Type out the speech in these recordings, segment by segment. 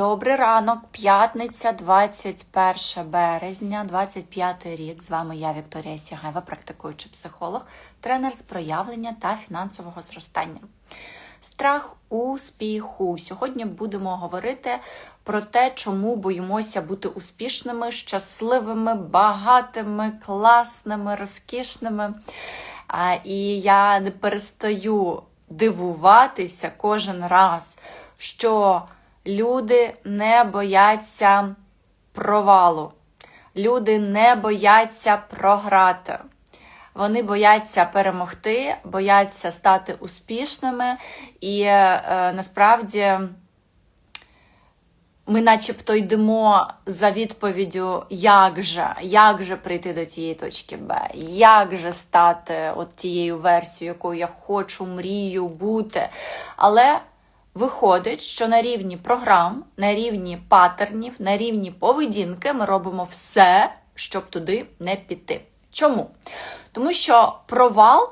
Добрий ранок, п'ятниця, 21 березня, 25 рік. З вами я, Вікторія Сягаєва, практикуючий психолог, тренер з проявлення та фінансового зростання. Страх успіху. Сьогодні будемо говорити про те, чому боїмося бути успішними, щасливими, багатими, класними, розкішними. І я не перестаю дивуватися кожен раз, що люди не бояться провалу, люди не бояться програти. Вони бояться перемогти, бояться стати успішними, і е, насправді ми начебто йдемо за відповіддю, як же, як же прийти до тієї точки Б, як же стати от тією версією, якою я хочу, мрію бути. Але виходить, що на рівні програм, на рівні паттернів, на рівні поведінки ми робимо все, щоб туди не піти. Чому? Тому що провал,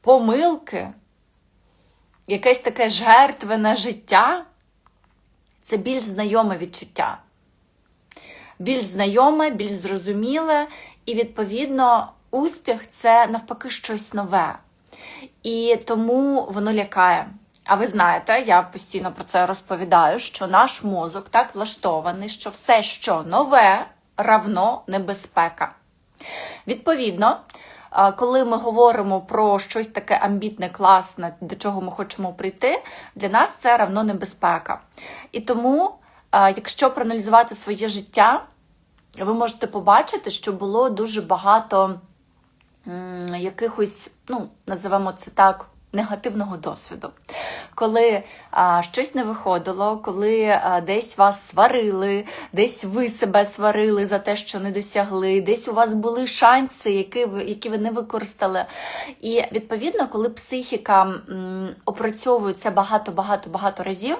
помилки, якесь таке жертвене життя це більш знайоме відчуття. Більш знайоме, більш зрозуміле, і, відповідно, успіх це навпаки щось нове. І тому воно лякає. А ви знаєте, я постійно про це розповідаю, що наш мозок так влаштований, що все, що нове, равно небезпека. Відповідно, коли ми говоримо про щось таке амбітне, класне, до чого ми хочемо прийти, для нас це равно небезпека. І тому, якщо проаналізувати своє життя, ви можете побачити, що було дуже багато якихось, ну, називаємо це так, негативного досвіду. Коли а, щось не виходило, коли а, десь вас сварили, десь ви себе сварили за те, що не досягли, десь у вас були шанси, які ви, які ви не використали. І відповідно, коли психіка м, опрацьовує це багато-багато-багато разів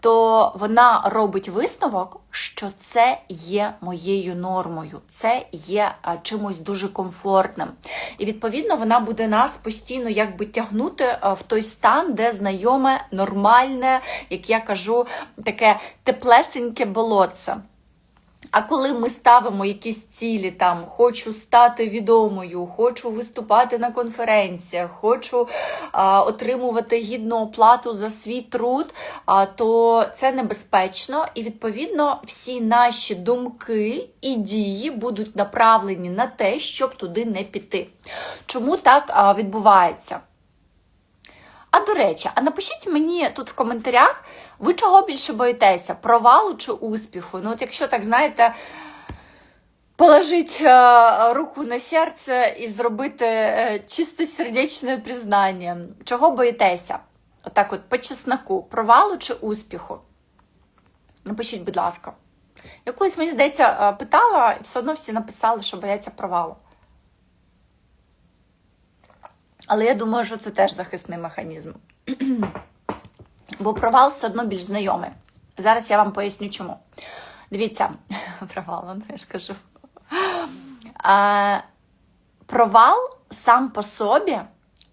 то вона робить висновок, що це є моєю нормою, це є чимось дуже комфортним. І відповідно вона буде нас постійно якби тягнути в той стан, де знайоме, нормальне, як я кажу, таке теплесеньке болотце. А коли ми ставимо якісь цілі, там хочу стати відомою, хочу виступати на конференціях, хочу а, отримувати гідну оплату за свій труд, а, то це небезпечно, і відповідно всі наші думки і дії будуть направлені на те, щоб туди не піти. Чому так а, відбувається? А до речі, а напишіть мені тут в коментарях, ви чого більше боїтеся? Провалу чи успіху? Ну, от якщо так знаєте, положити е, руку на серце і зробити е, чисто сердечне признання. Чого боїтеся? Отак, от, по чесноку, провалу чи успіху? Напишіть, будь ласка. Я колись, мені здається, е, питала, і все одно всі написали, що бояться провалу. Але я думаю, що це теж захисний механізм. Бо провал все одно більш знайомий. Зараз я вам поясню чому. Дивіться, провал, я ж кажу. А, Провал сам по собі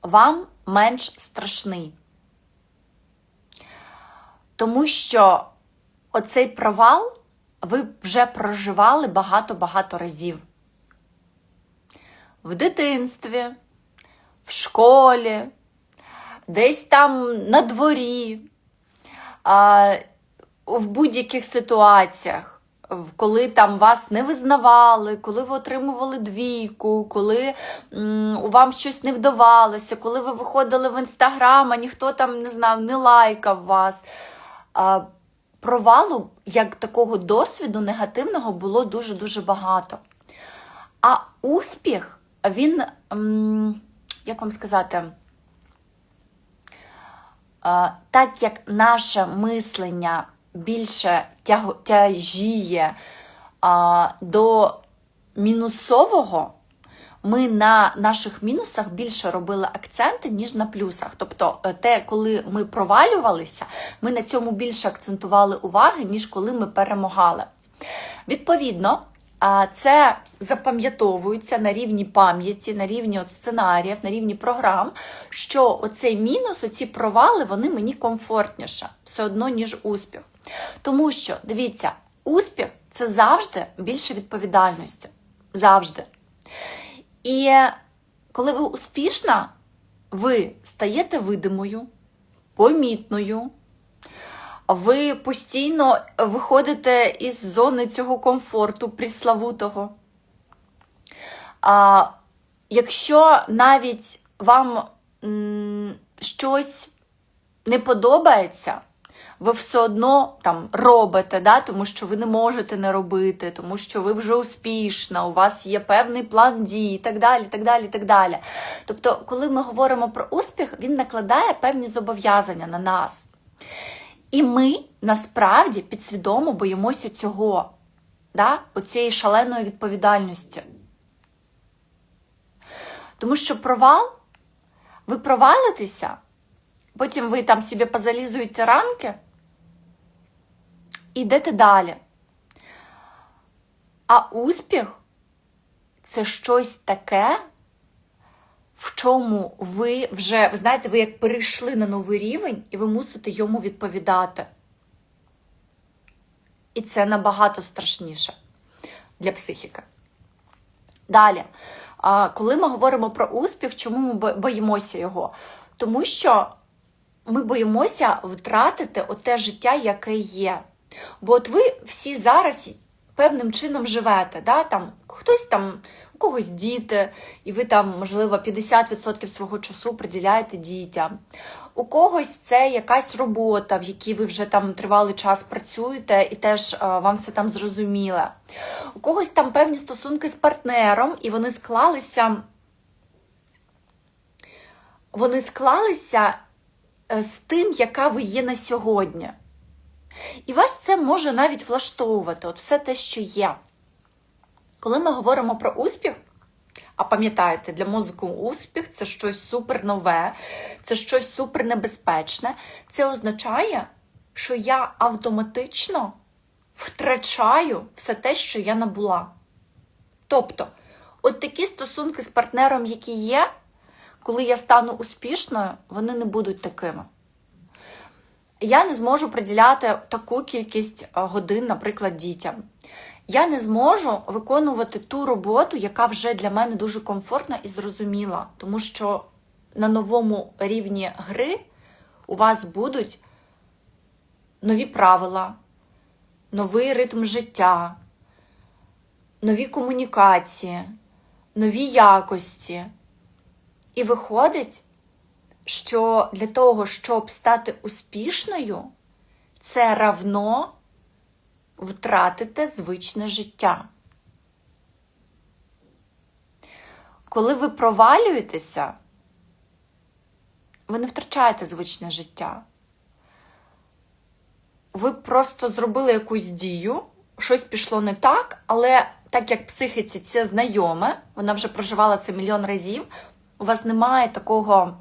вам менш страшний. Тому що оцей провал ви вже проживали багато-багато разів. В дитинстві в школі, десь там на дворі, в будь-яких ситуаціях. Коли там вас не визнавали, коли ви отримували двійку, коли вам щось не вдавалося, коли ви виходили в інстаграм, а ніхто там не знав, не лайкав вас. Провалу як такого досвіду негативного було дуже-дуже багато. А успіх, він. Як вам сказати, так як наше мислення більше тяжіє до мінусового, ми на наших мінусах більше робили акценти, ніж на плюсах. Тобто, е, те, коли ми провалювалися, ми на цьому більше акцентували уваги, ніж коли ми перемагали. Відповідно, це запам'ятовується на рівні пам'яті, на рівні от сценаріїв, на рівні програм, що оцей мінус, оці провали, вони мені комфортніше все одно, ніж успіх. Тому що, дивіться, успіх це завжди більше відповідальності. Завжди. І коли ви успішна, ви стаєте видимою, помітною. Ви постійно виходите із зони цього комфорту, приславутого. А, Якщо навіть вам щось не подобається, ви все одно там робите, да? тому що ви не можете не робити, тому що ви вже успішна, у вас є певний план дій і так далі. так далі, так далі. Тобто, коли ми говоримо про успіх, він накладає певні зобов'язання на нас. І ми насправді підсвідомо боїмося цього, да? оцієї шаленої відповідальності. Тому що провал, ви провалитеся, потім ви там собі позалізуєте ранки і йдете далі. А успіх це щось таке, в чому ви вже, ви знаєте, ви як перейшли на новий рівень, і ви мусите йому відповідати. І це набагато страшніше для психіки. Далі, коли ми говоримо про успіх, чому ми боїмося його? Тому що ми боїмося втратити те життя, яке є. Бо от ви всі зараз певним чином живете. Да? Там, Хтось там, у когось діти, і ви там, можливо, 50% свого часу приділяєте дітям. У когось це якась робота, в якій ви вже там тривалий час працюєте, і теж е, вам все там зрозуміле. У когось там певні стосунки з партнером, і вони склалися. Вони склалися е, з тим, яка ви є на сьогодні. І вас це може навіть влаштовувати, от все те, що є. Коли ми говоримо про успіх, а пам'ятаєте, для мозку успіх це щось супер нове, це щось супер небезпечне, це означає, що я автоматично втрачаю все те, що я набула. Тобто, от такі стосунки з партнером, які є, коли я стану успішною, вони не будуть такими я не зможу приділяти таку кількість е, годин, наприклад, дітям. Я не зможу виконувати ту роботу, яка вже для мене дуже комфортна і зрозуміла, тому що на новому рівні гри у вас будуть нові правила, новий ритм життя, нові комунікації, нові якості. І виходить, що для того, щоб стати успішною, це равно втратити звичне життя. Коли ви провалюєтеся, ви не втрачаєте звичне життя. Ви просто зробили якусь дію, щось пішло не так, але так як психіці це знайоме, вона вже проживала це мільйон разів, у вас немає такого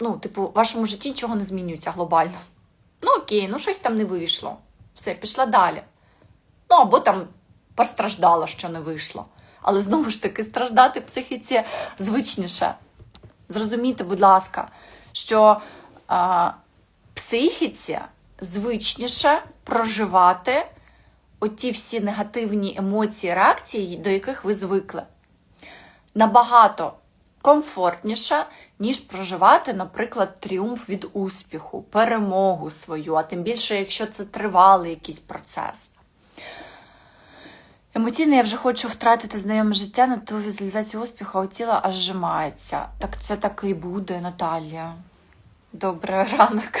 ну, типу, в вашому житті нічого не змінюється глобально. Ну, окей, ну щось там не вийшло. Все, пішла далі. Ну, або там постраждала, що не вийшло. Але знову ж таки, страждати психіці звичніше. Зрозумійте, будь ласка, що а, психіці звичніше проживати оті всі негативні емоції, реакції, до яких ви звикли. Набагато комфортніше, ніж проживати, наприклад, тріумф від успіху, перемогу свою, а тим більше, якщо це тривалий якийсь процес. Емоційно я вже хочу втратити знайоме життя на ту візуалізацію успіху, а тіло аж зжимається. Так це так і буде, Наталія. Добрий ранок.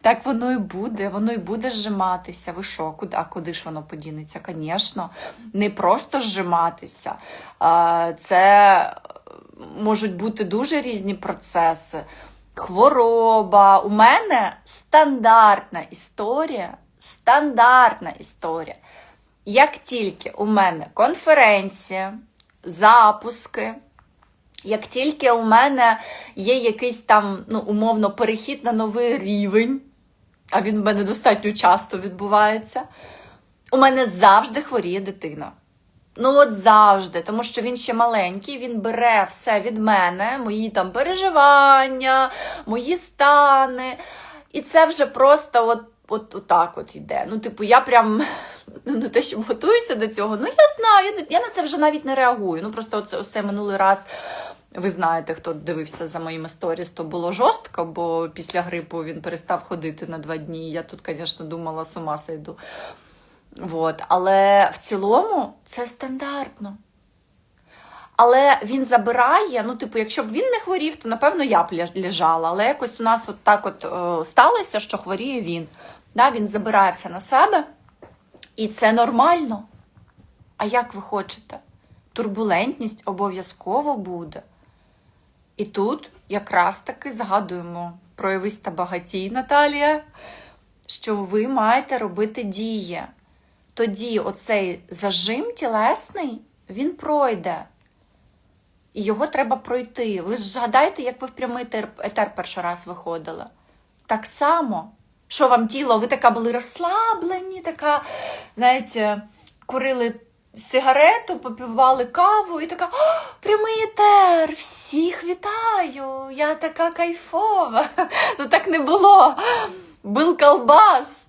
Так воно і буде, воно і буде зжиматися. Ви що, куди? А куди ж воно подінеться? Звісно, не просто зжиматися. Це можуть бути дуже різні процеси. Хвороба. У мене стандартна історія. Стандартна історія. Як тільки у мене конференція, запуски, як тільки у мене є якийсь там, ну, умовно, перехід на новий рівень, а він в мене достатньо часто відбувається, У мене завжди хворіє дитина. Ну, от завжди, тому що він ще маленький, він бере все від мене, мої там переживання, мої стани. І це вже просто от, от, от так от йде. Ну, типу, я прям ну, не те, щоб готуюся до цього. Ну, я знаю, я на це вже навіть не реагую. Ну, просто оце, оце минулий раз. Ви знаєте, хто дивився за моїми сторіс, то було жорстко, бо після грипу він перестав ходити на два дні. Я тут, звісно, думала, з ума сойду. Вот. Але в цілому це стандартно. Але він забирає, ну, типу, якщо б він не хворів, то напевно я б лежала. Але якось у нас от так от е, сталося, що хворіє він. Да, він забирає все на себе, і це нормально. А як ви хочете? Турбулентність обов'язково буде. І тут якраз таки згадуємо про та багатій, Наталія, що ви маєте робити дії. Тоді оцей зажим тілесний, він пройде. І його треба пройти. Ви ж згадайте, як ви в прямий етер, перший раз виходили. Так само, що вам тіло, ви така були розслаблені, така, знаєте, курили сигарету, попивали каву і така прямий етер, всіх вітаю, я така кайфова. Ну так не було. Был колбас.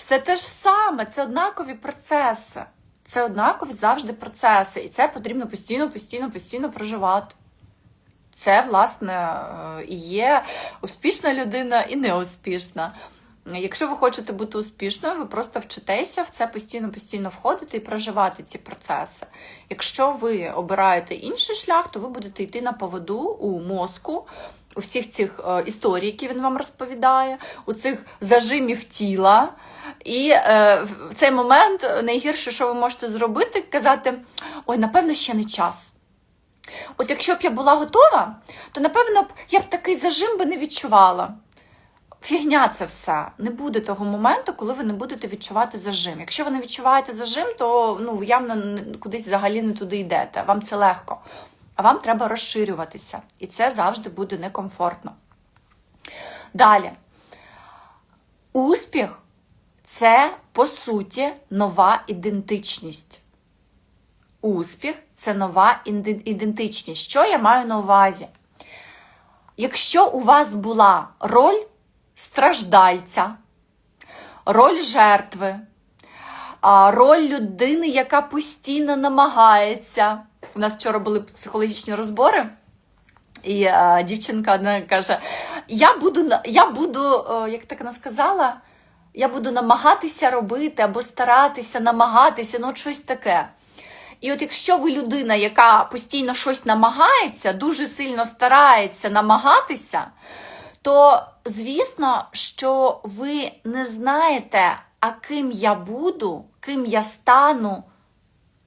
Все те ж саме, це однакові процеси. Це однакові завжди процеси. І це потрібно постійно, постійно, постійно проживати. Це, власне, е, і є успішна людина і неуспішна. Якщо ви хочете бути успішною, ви просто вчитеся в це постійно, постійно входити і проживати ці процеси. Якщо ви обираєте інший шлях, то ви будете йти на поводу у мозку, у всіх цих е, історій, які він вам розповідає, у цих зажимів тіла. І е, в цей момент найгірше, що ви можете зробити, казати: ой, напевно, ще не час. От якщо б я була готова, то напевно б я б такий зажим би не відчувала. Фігня це все. Не буде того моменту, коли ви не будете відчувати зажим. Якщо ви не відчуваєте зажим, то ну, явно кудись взагалі не туди йдете. Вам це легко. А вам треба розширюватися. І це завжди буде некомфортно. Далі. Успіх це, по суті, нова ідентичність. Успіх це нова ідентичність. Що я маю на увазі? Якщо у вас була роль страждальця, роль жертви, роль людини, яка постійно намагається. У нас вчора були психологічні розбори, і а, дівчинка одна каже: Я буду, я буду, е, як так вона сказала, я буду намагатися робити або старатися, намагатися, ну от щось таке. І от якщо ви людина, яка постійно щось намагається, дуже сильно старається намагатися, то звісно, що ви не знаєте, а ким я буду, ким я стану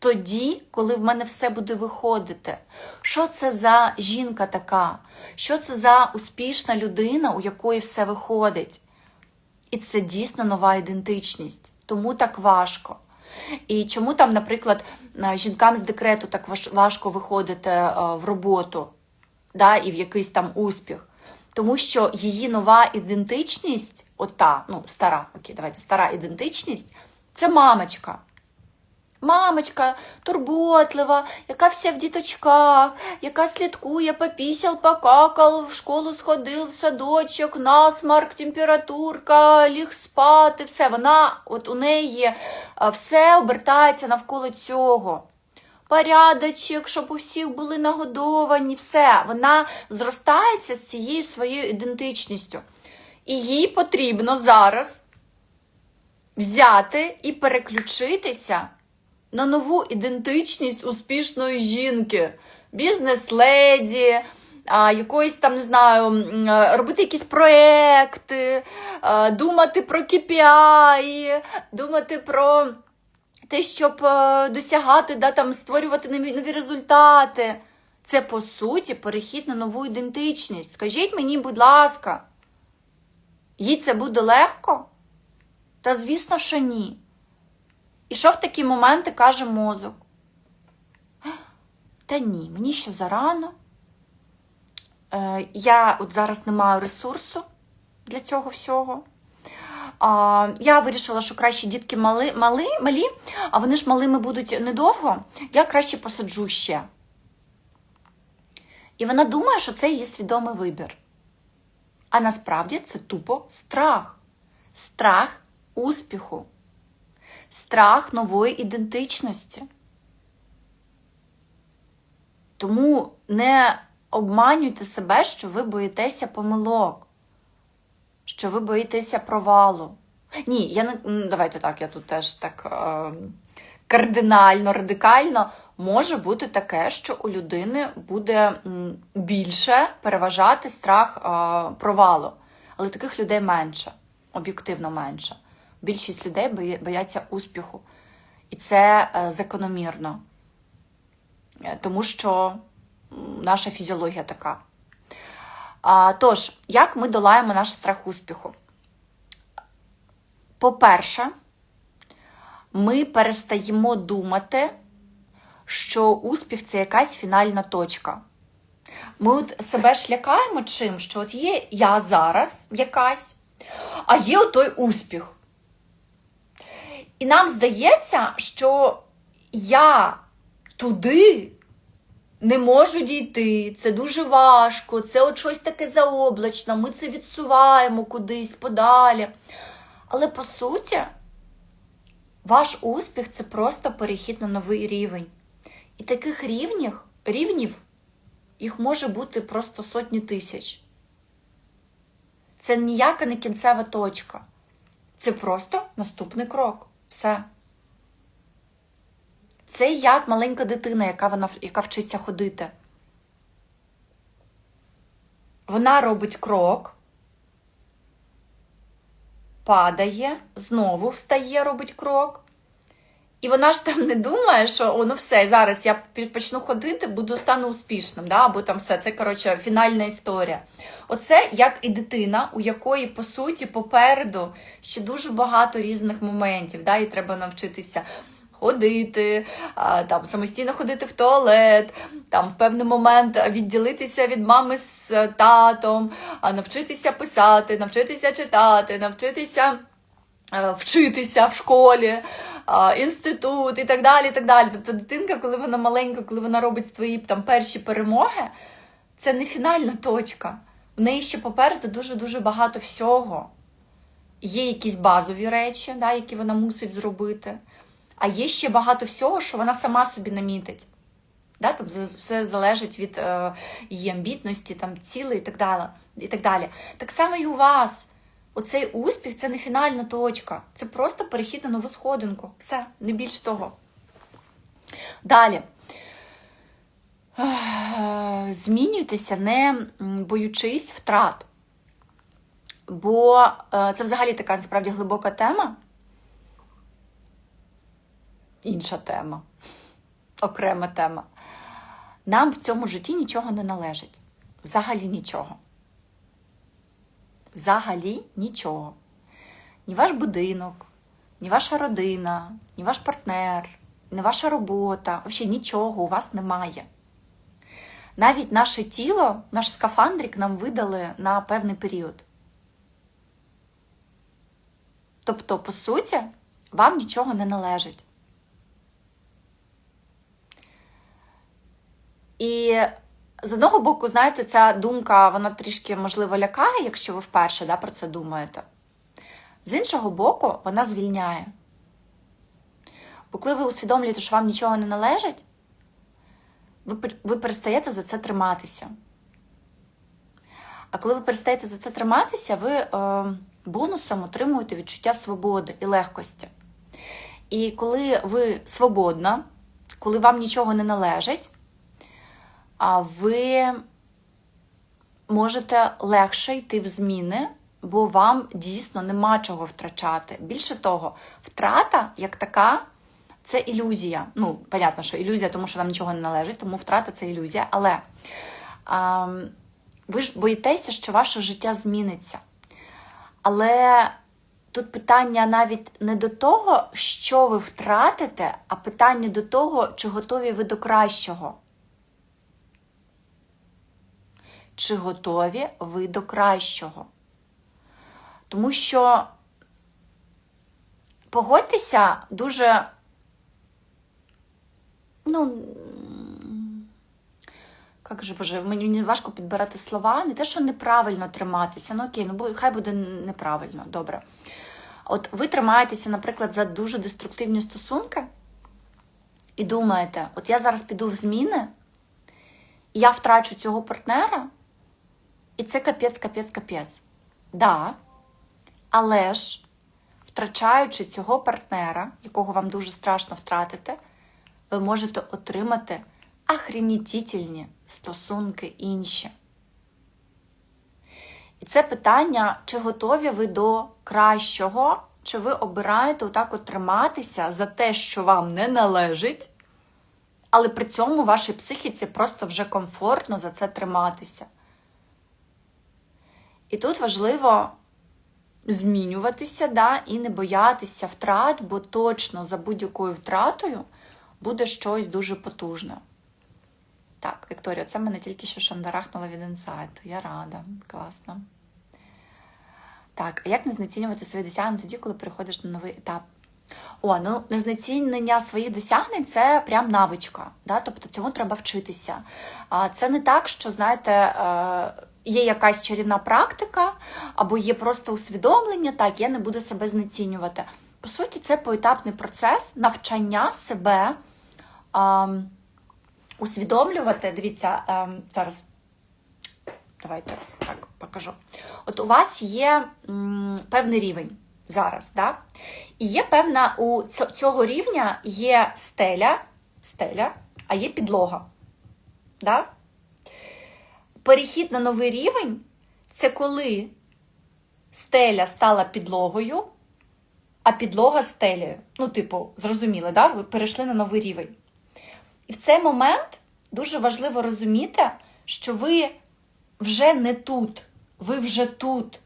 тоді, коли в мене все буде виходити. Що це за жінка така? Що це за успішна людина, у якої все виходить? І це дійсно нова ідентичність, тому так важко. І чому там, наприклад, е, жінкам з декрету так важко виходити е, в роботу да, і в якийсь там успіх? Тому що її нова ідентичність, ота, ну, стара, окей, давайте, стара ідентичність це мамочка. Мамочка турботлива, яка вся в діточках, яка слідкує, попісял, покакал, в школу сходив, в садочок, насмарк, температурка, ліг спати, все. Вона, от у неї все обертається навколо цього. Порядочок, щоб у всіх були нагодовані, все. Вона зростається з цією своєю ідентичністю. І їй потрібно зараз взяти і переключитися на нову ідентичність успішної жінки, бізнес-леді, якоїсь там, не знаю, робити якісь проекти, думати про KPI, думати про те, щоб е, досягати, да, там, створювати нові, нові результати. Це, по суті, перехід на нову ідентичність. Скажіть мені, будь ласка, їй це буде легко? Та звісно, що ні. І що в такі моменти каже мозок? Та ні, мені ще зарано. Е, я от зараз не маю ресурсу для цього всього. Я вирішила, що краще дітки мали, мали, малі, а вони ж малими будуть недовго, я краще посаджу ще. І вона думає, що це її свідомий вибір. А насправді це тупо страх. Страх успіху, страх нової ідентичності. Тому не обманюйте себе, що ви боїтеся помилок, що ви боїтеся провалу. Ні, я не давайте так, я тут теж так е, кардинально, радикально. Може бути таке, що у людини буде більше переважати страх е, провалу. Але таких людей менше, об'єктивно менше. Більшість людей бояться успіху. І це е, закономірно. Е, Тому що наша фізіологія така. Тож, як ми долаємо наш страх успіху? По-перше, ми перестаємо думати, що успіх це якась фінальна точка. Ми от себе ж лякаємо чим, що от є я зараз якась, а є отой успіх. І нам здається, що я туди не можу дійти, це дуже важко, це от щось таке заоблачне, ми це відсуваємо кудись подалі. Але по суті, ваш успіх це просто перехід на новий рівень. І таких рівнів, рівнів їх може бути просто сотні тисяч. Це ніяка не кінцева точка. Це просто наступний крок. Все. Це як маленька дитина, яка, вона, яка вчиться ходити. Вона робить крок, падає, знову встає, робить крок. І вона ж там не думає, що о, ну все, зараз я почну ходити, буду стану успішним, да? або там все, це коротше фінальна історія. Оце як і дитина, у якої, по суті, попереду ще дуже багато різних моментів, да? і треба навчитися ходити, там, самостійно ходити в туалет, там, в певний момент відділитися від мами з татом, а, навчитися писати, навчитися читати, навчитися вчитися в школі, інститут і так далі. і так далі. Тобто дитинка, коли вона маленька, коли вона робить свої там перші перемоги, це не фінальна точка. У неї ще попереду дуже-дуже багато всього. Є якісь базові речі, да, які вона мусить зробити, а є ще багато всього, що вона сама собі намітить. Да? З- все залежить від е, її амбітності, там, цілей і так далі. І так далі. Так само і у вас. Оцей успіх це не фінальна точка. Це просто перехід на нову сходинку. Все, не більше того. Далі. Змінюйтеся, не боючись втрат. Бо е, це взагалі така насправді глибока тема. Інша тема, окрема тема. Нам в цьому житті нічого не належить. Взагалі нічого. Взагалі нічого. Ні ваш будинок, ні ваша родина, ні ваш партнер, ні ваша робота. Взагалі нічого у вас немає. Навіть наше тіло, наш скафандрик нам видали на певний період. Тобто, по суті, вам нічого не належить. І з одного боку, знаєте, ця думка, вона трішки, можливо, лякає, якщо ви вперше да, про це думаєте. З іншого боку, вона звільняє. Бо коли ви усвідомлюєте, що вам нічого не належить, ви, ви перестаєте за це триматися. А коли ви перестаєте за це триматися, ви е, бонусом отримуєте відчуття свободи і легкості. І коли ви свободна, коли вам нічого не належить, ви можете легше йти в зміни, бо вам дійсно нема чого втрачати. Більше того, втрата як така це ілюзія. Ну, понятно, що ілюзія, тому що нам нічого не належить, тому втрата це ілюзія. Але а, ви ж боїтеся, що ваше життя зміниться. Але тут питання навіть не до того, що ви втратите, а питання до того, чи готові ви до кращого. Чи готові ви до кращого? Тому що погодьтеся дуже. Ну, як же боже, мені важко підбирати слова. Не те, що неправильно триматися. Ну окей, ну хай буде неправильно, добре. От ви тримаєтеся, наприклад, за дуже деструктивні стосунки і думаєте, от я зараз піду в зміни, і я втрачу цього партнера, і це капець, капець, капець. Да, але ж, втрачаючи цього партнера, якого вам дуже страшно втратити, ви можете отримати ахренітітельні стосунки інші. І це питання, чи готові ви до кращого, чи ви обираєте отак от триматися за те, що вам не належить, але при цьому вашій психіці просто вже комфортно за це триматися. І тут важливо змінюватися да, і не боятися втрат, бо точно за будь-якою втратою буде щось дуже потужне. Так, Вікторія, це мене тільки що шандарахнуло від інсайту. Я рада, класно. Так, а як не знецінювати свої досягнення тоді, коли переходиш на новий етап? О, ну незнецінення своїх досягнень це прям навичка. Да? Тобто цьому треба вчитися. Це не так, що, знаєте, е, є якась чарівна практика, або є просто усвідомлення, так, я не буду себе знецінювати. По суті, це поетапний процес навчання себе а, усвідомлювати. Дивіться, а, зараз давайте так покажу. От у вас є м, певний рівень зараз, да? і є певна у цього рівня є стеля, стеля, а є підлога. Да? Перехід на новий рівень це коли стеля стала підлогою, а підлога стелею. Ну, типу, зрозуміли, да? ви перейшли на новий рівень. І в цей момент дуже важливо розуміти, що ви вже не тут, ви вже тут.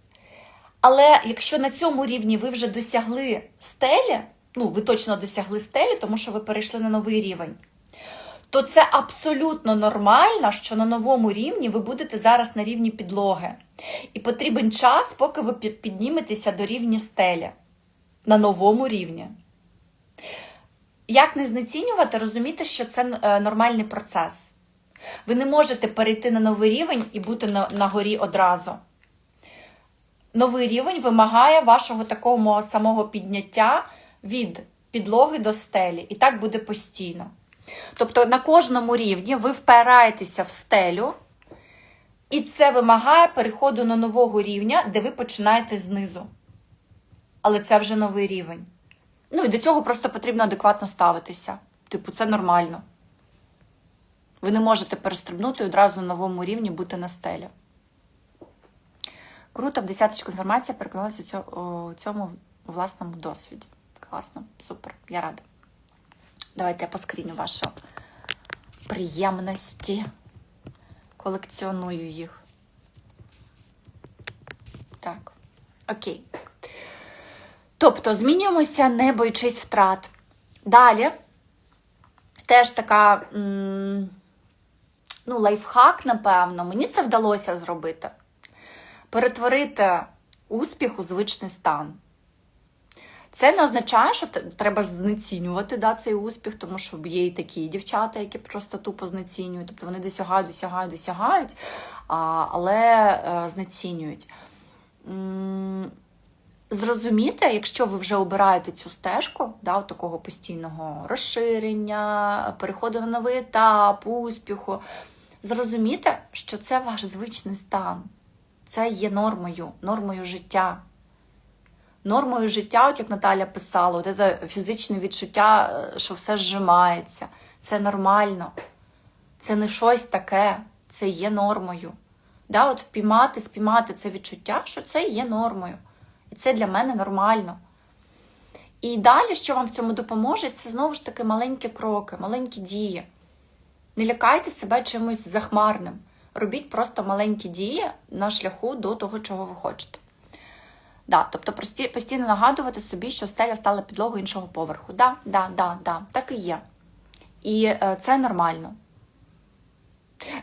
Але якщо на цьому рівні ви вже досягли стелі, ну, ви точно досягли стелі, тому що ви перейшли на новий рівень, то це абсолютно нормально, що на новому рівні ви будете зараз на рівні підлоги. І потрібен час, поки ви підніметеся до рівня стелі на новому рівні. Як не знецінювати, розуміти, що це е, нормальний процес. Ви не можете перейти на новий рівень і бути на, на горі одразу. Новий рівень вимагає вашого такого самого підняття від підлоги до стелі. І так буде постійно. Тобто на кожному рівні ви впираєтеся в стелю, і це вимагає переходу на нового рівня, де ви починаєте знизу. Але це вже новий рівень. Ну і до цього просто потрібно адекватно ставитися. Типу, це нормально. Ви не можете перестрибнути і одразу на новому рівні бути на стелі. Круто, в десяточку інформація переконалася у цьому, власному досвіді. Класно, супер, я рада. Давайте я поскріню ваші приємності. Колекціоную їх. Так, окей. Тобто змінюємося, не боючись втрат. Далі теж така ну, лайфхак, напевно, мені це вдалося зробити. Перетворити успіх у звичний стан. Це не означає, що треба знецінювати да, цей успіх, тому що є і такі дівчата, які просто тупо знецінюють. Тобто вони досягають, досягають, досягають, але е, знецінюють. Зрозуміти, якщо ви вже обираєте цю стежку, да, от такого постійного розширення, переходу на новий етап, успіху, зрозуміти, що це ваш звичний стан. Це є нормою, нормою життя. Нормою життя, от як Наталя писала, от це фізичне відчуття, е, що все зжимається. Це нормально. Це не щось таке, це є нормою. Да, от впіймати, спіймати це відчуття, що це є нормою. І це для мене нормально. І далі, що вам в цьому допоможе, це знову ж таки маленькі кроки, маленькі дії. Не лякайте себе чимось захмарним. Робіть просто маленькі дії на шляху до того, чого ви хочете. Да, тобто постійно нагадувати собі, що стеля стала підлогою іншого поверху. Да, да, да, да, так і є. І е, це нормально.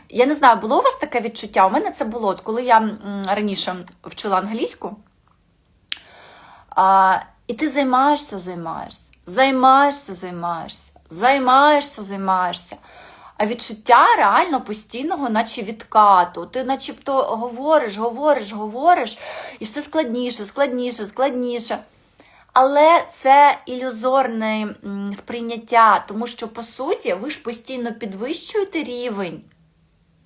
Я не знаю, було у вас таке відчуття? У мене це було, от коли я м, раніше вчила англійську. А, І ти займаєшся, займаєшся, займаєшся, займаєшся, займаєшся, займаєшся. А відчуття реально постійного, наче відкату. Ти начебто говориш, говориш, говориш, і все складніше, складніше, складніше. Але це ілюзорне сприйняття, тому що, по суті, ви ж постійно підвищуєте рівень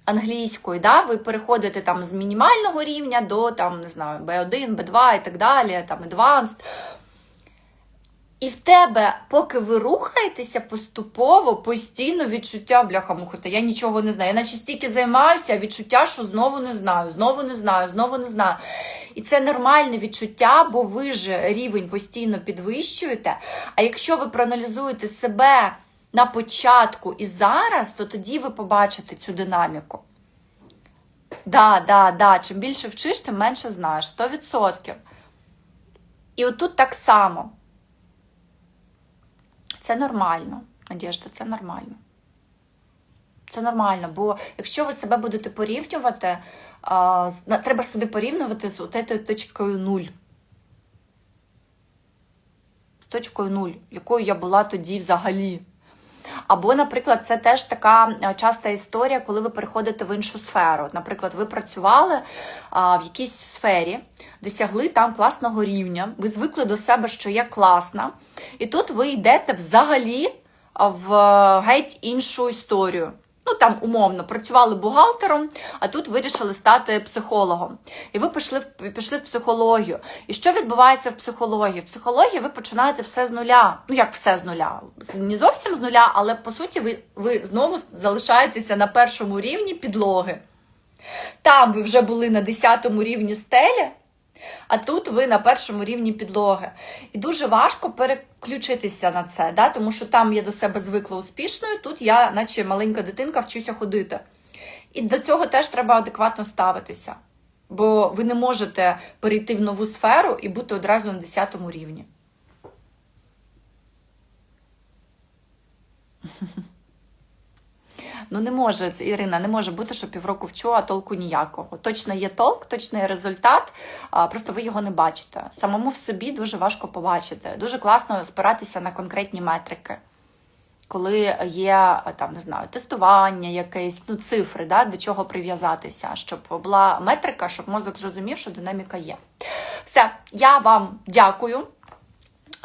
англійської, да? ви переходите там з мінімального рівня до там, не знаю, B1, B2 і так далі, там Advanced. І в тебе, поки ви рухаєтеся поступово, постійно відчуття бляха-муха, я нічого не знаю. Я наче стільки займаюся, а відчуття, що знову не знаю, знову не знаю, знову не знаю. І це нормальне відчуття, бо ви ж рівень постійно підвищуєте. А якщо ви проаналізуєте себе на початку і зараз, то тоді ви побачите цю динаміку. Да, да, да. Чим більше вчиш, тим менше знаєш. 100%. І отут так само. Це нормально, Надіжда, це нормально. Це нормально, бо якщо ви себе будете порівнювати, треба собі порівнювати з отетою точкою нуль. З точкою нуль, якою я була тоді взагалі. Або, наприклад, це теж така часта історія, коли ви переходите в іншу сферу. Наприклад, ви працювали в якійсь сфері, досягли там класного рівня, ви звикли до себе, що я класна, і тут ви йдете взагалі в е, геть іншу історію. Ну, там умовно працювали бухгалтером, а тут вирішили стати психологом. І ви пішли в пішли в психологію. І що відбувається в психології? В психології ви починаєте все з нуля. Ну як все з нуля? Не зовсім з нуля, але по суті ви, ви знову залишаєтеся на першому рівні підлоги. Там ви вже були на 10 рівні стелі, а тут ви на першому рівні підлоги. І дуже важко переключитися на це, да? тому що там я до себе звикла успішною, тут я, наче маленька дитинка, вчуся ходити. І до цього теж треба адекватно ставитися. Бо ви не можете перейти в нову сферу і бути одразу на 10 рівні. Ну не може це Ірина, не може бути, що півроку вчу, а толку ніякого. Точно є толк, точно є результат, просто ви його не бачите. Самому в собі дуже важко побачити. Дуже класно спиратися на конкретні метрики. Коли є там, не знаю, тестування, якесь, ну, цифри, да, до чого прив'язатися, щоб була метрика, щоб мозок зрозумів, що динаміка є. Все, я вам дякую.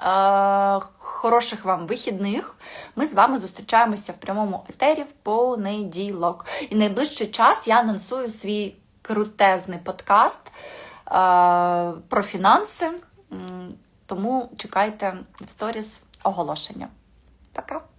Е, Хороших вам вихідних. Ми з вами зустрічаємося в прямому етері в понеділок. І найближчий час я анонсую свій крутезний подкаст е, про фінанси. Тому чекайте в сторіс оголошення. Пока!